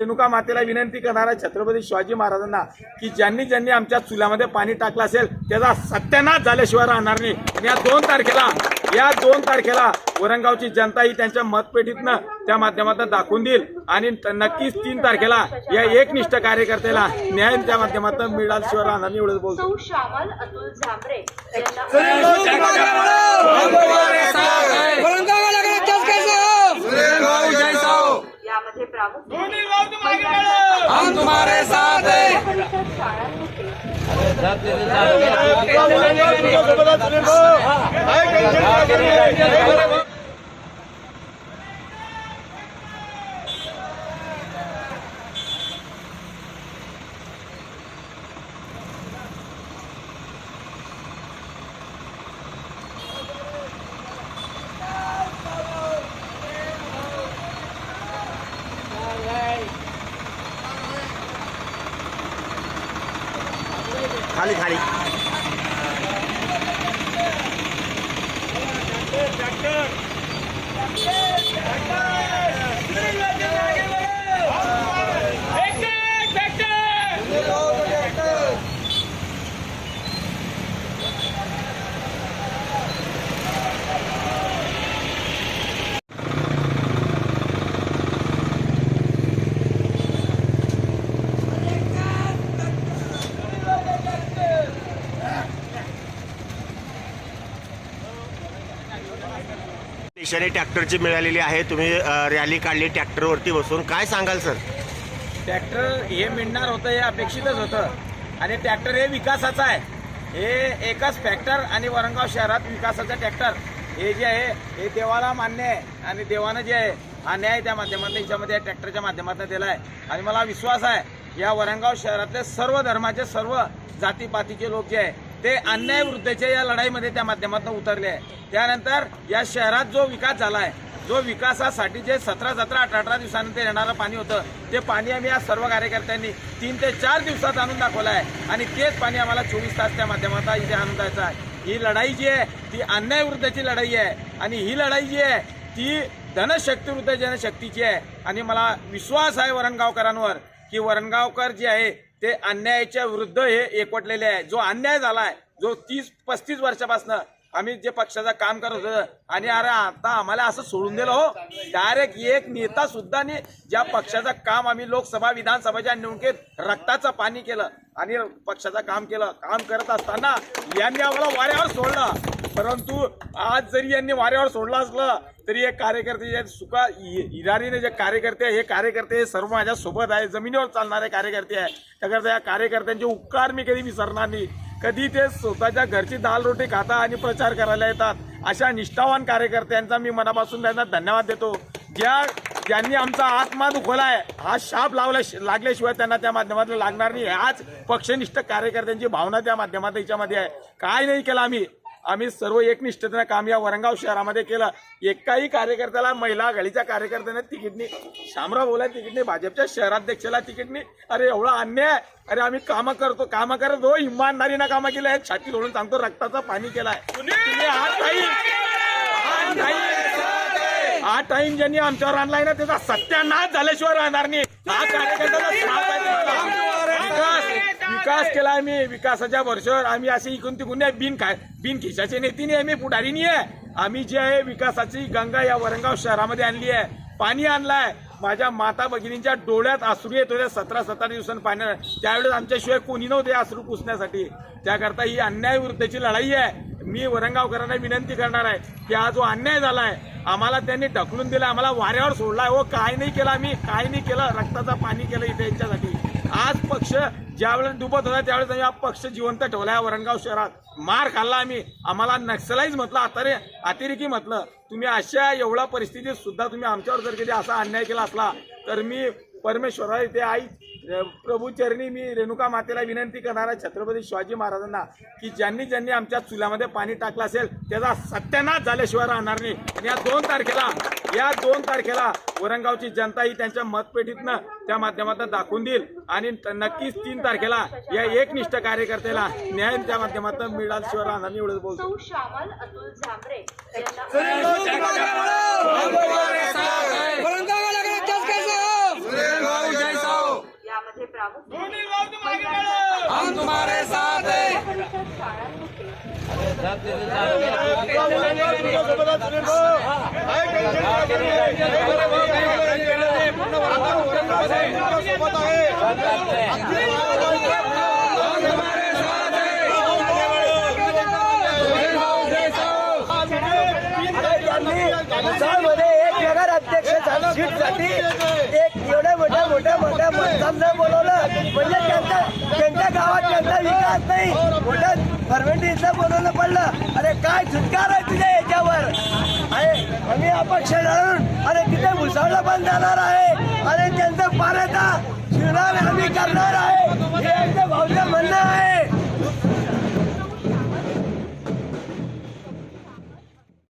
रेणुका मातेला विनंती करणारा छत्रपती शिवाजी महाराजांना की ज्यांनी ज्यांनी आमच्या चुल्यामध्ये पाणी टाकलं असेल त्याचा सत्यानाश झाल्याशिवाय राहणार नाही. आणि या दोन तारखेला या दोन तारखेला वरंगावची जनता ही त्यांच्या मतपेटीतनं त्या माध्यमातून दाखवून देईल. आणि नक्कीच तीन तारखेला या एकनिष्ठ कार्यकर्त्याला न्याय त्या माध्यमातून मिळाल्याशिवाय राहणार नाही एवढंच बोलतो. हम तुम्हारे साथ हैं खाली खाली निशाणे ट्रॅक्टरची मिळालेली आहे. तुम्ही रॅली काढली ट्रॅक्टरवरती बसून. काय सांगाल सर? ट्रॅक्टर हे मिळणार होतं हे अपेक्षितच होतं. आणि ट्रॅक्टर हे विकासाचं आहे. हे एकच फॅक्टर आणि वरंगाव शहरात विकासाचं ट्रॅक्टर हे जे आहे हे देवाला मान्य आहे. आणि देवानं जे आहे हा न्याय त्या माध्यमातून याच्यामध्ये या ट्रॅक्टरच्या माध्यमातून दिला आहे आणि मला विश्वास आहे या वरणगाव शहरातले सर्व धर्माचे सर्व जातीपातीचे लोक जे आहे ते अन्याय वृद्धेच्या या लढाईमध्ये त्या माध्यमातून उतरले आहे. त्यानंतर या शहरात जो विकास झाला आहे जो विकासासाठी जे सतरा सतरा अठरा अठरा दिवसानंतर येणारं पाणी होतं ते पाणी आम्ही या सर्व कार्यकर्त्यांनी तीन ते चार दिवसात आणून दाखवलं आहे. आणि तेच पाणी आम्हाला चोवीस तास त्या माध्यमात इथे आणून द्यायचं आहे. ही लढाई जी आहे ती अन्याय विरुद्धची लढाई आहे. आणि ही लढाई जी आहे ती धनशक्ती विरुद्ध जनशक्तीची आहे. आणि मला विश्वास आहे वरणगावकरांवर की वरणगावकर जे आहे ते अन्यायाच्या विरुद्ध हे एकवटलेले आहे. जो अन्याय झाला आहे जो तीस पस्तीस वर्षापासून आम्ही जे पक्षाचं काम करत होतो आणि अरे आता आम्हाला असं सोडून दिलं हो. डायरेक्ट एक नेता सुद्धा नाही ज्या पक्षाचं काम आम्ही लोकसभा विधानसभाच्या निवडणुकीत रक्ताचं पाणी केलं आणि पक्षाचं काम केलं काम करत असताना यांनी आम्हाला वाऱ्यावर सोडलं. परंतु आज जरी यांनी वाऱ्यावर सोडलं असलं तरी हे कार्यकर्ते जे सुका इ- इराणीने जे कार्यकर्ते आहे, हे कार्यकर्ते हे सर्व माझ्या सोबत आहे जमिनीवर चालणारे कार्यकर्ते आहे त्याकरता या कार्यकर्त्यांचे उपकार मी कधी विसरणार नाही. कधी ते स्वतःच्या घरची दाल रोटी खाता आणि प्रचार करायला येतात. अशा निष्ठावान कार्यकर्त्यांचा मी मनापासून त्यांना धन्यवाद देतो. ज्या ज्यांनी आमचा आत्मा दुखवलाय हा शाप लावला लागल्याशिवाय त्यांना त्या माध्यमातून लागणार नाही. आज पक्षनिष्ठ कार्यकर्त्यांची भावना त्या माध्यमात याच्यामध्ये आहे. काय नाही केलं आम्ही. आम्ही सर्व एकनिष्ठतेनं काम या वरंगाव शहरामध्ये केलं. एकाही कार्यकर्त्याला महिला गळीच्या कार्यकर्त्याने तिकीटनी शामराव बोला तिकीटनी भाजपच्या शहराध्यक्षाला तिकीटनी अरे एवढा अन्याय. आहे. अरे आम्ही कामं करतो कामं करत हो इमानदारीनं कामं केलं आहे छाती सोडून सांगतो रक्ताचं पाणी केलाय. हा टाईम टाइम ज्यांनी आमच्यावर आणलाय ना त्याचा सत्यानाश झाल्याशिवाय राहणार नाही. हा कार्यकर्त्याचा विकास केला आम्ही. विकासाच्या वर्षावर आम्ही असे इकून तिकून नाही बिन काय बिन खिशाचे नेते नाही आम्ही पुढारी नाही आहे. आम्ही जे आहे विकासाची गंगा या वरंगाव शहरामध्ये आणली आहे. पाणी आणलाय. माझ्या माता भगिनींच्या डोळ्यात अश्रू येत होते. सतरा सतरा दिवसांनी पाण्या त्यावेळेस आमच्याशिवाय कोणी नव्हते अश्रू पुसण्यासाठी. त्याकरता ही अन्याय विरुद्धची लढाई आहे. मी वरंगावकरांना विनंती करणार आहे की हा जो अन्याय झालाय आम्हाला त्यांनी ढकलून दिला. आम्हाला वाऱ्यावर सोडलाय. हो काय नाही केलं आम्ही. काय नाही केलं. रक्ताचं पाणी केलं इथे यांच्यासाठी. आज पक्ष ज्यावेळेस डुबत होता त्यावेळेस आम्ही हा पक्ष जिवंत ठेवलाय वरणगाव शहरात. मार खाल्ला आम्ही. आम्हाला नक्सलाईज म्हटलं अतरे अतिरेकी म्हटलं. तुम्ही अशा एवढ्या परिस्थितीत सुद्धा तुम्ही आमच्यावर जर कधी असा अन्याय केला असला तर मी परमेश्वरा इथे आई प्रभूचरणी मी रेणुका मातेला विनंती करणारा छत्रपती शिवाजी महाराजांना की ज्यांनी ज्यांनी आमच्या चुल्यामध्ये पाणी टाकलं असेल त्याचा सत्यानाश झाल्याशिवाय राहणार नाही. आणि या दोन तारखेला या दोन तारखेला वरंगावची जनता ही त्यांच्या मतपेटीतनं त्या माध्यमातून दाखवून देईल. आणि नक्कीच तीन तारखेला या एकनिष्ठ कार्यकर्त्याला न्याय त्या माध्यमातून मिळाल राहणार नाही एवढंच बोलतो. हम तुम्हारे प्रामुख्याने मध्ये एक नगर अध्यक्ष सीटसाठी एक एवढ्या मोठ्या मोठ्या मोठ्या मतदारांना बोलवलं. म्हणजे त्यांचा त्यांच्या गावात त्यांचा विकास नाही. मोठ्या फर्मेंटीचं बोलवलं पडलं. अरे काय झुटकार आहे तुझ्या याच्यावर? आहे. आम्ही अपक्ष लढून आणि तिथे मुसळला पण जाणार आहे. आणि त्यांचं